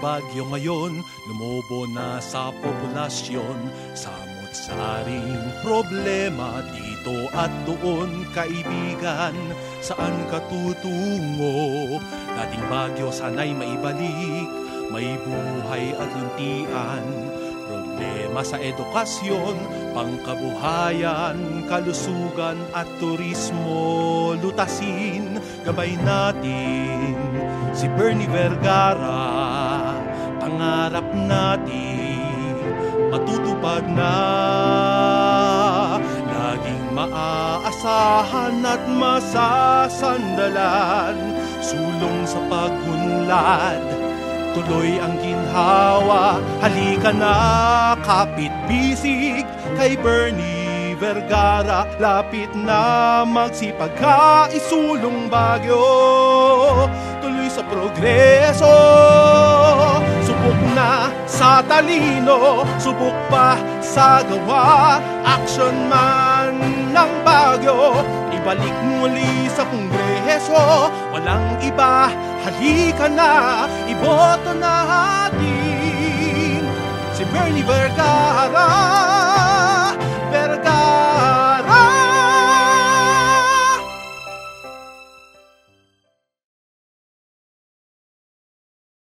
bagyo ngayon, lumobo na sa populasyon. Samot-saring problema dito at doon, kaibigan, saan ka tutungo? Dating bagyo sana'y maibalik, may buhay at luntian. Problema sa edukasyon, pangkabuhayan, kalusugan at turismo, lutasin, gabay natin si Bernie Vergara, pangarap natin matutupad na. Laging maaasahan at masasandalan, sulong sa pagunlad, tuloy ang ginhawa, halika na, kapit bisig kay Bernie Vergara, lapit na magsipag ka, isulong bagyo, tuloy sa progreso, sa talino, subok pa sa gawa, action man ng bagyo, ibalik muli sa kongreso, walang iba, halika na, iboto natin si Bernie Vergara.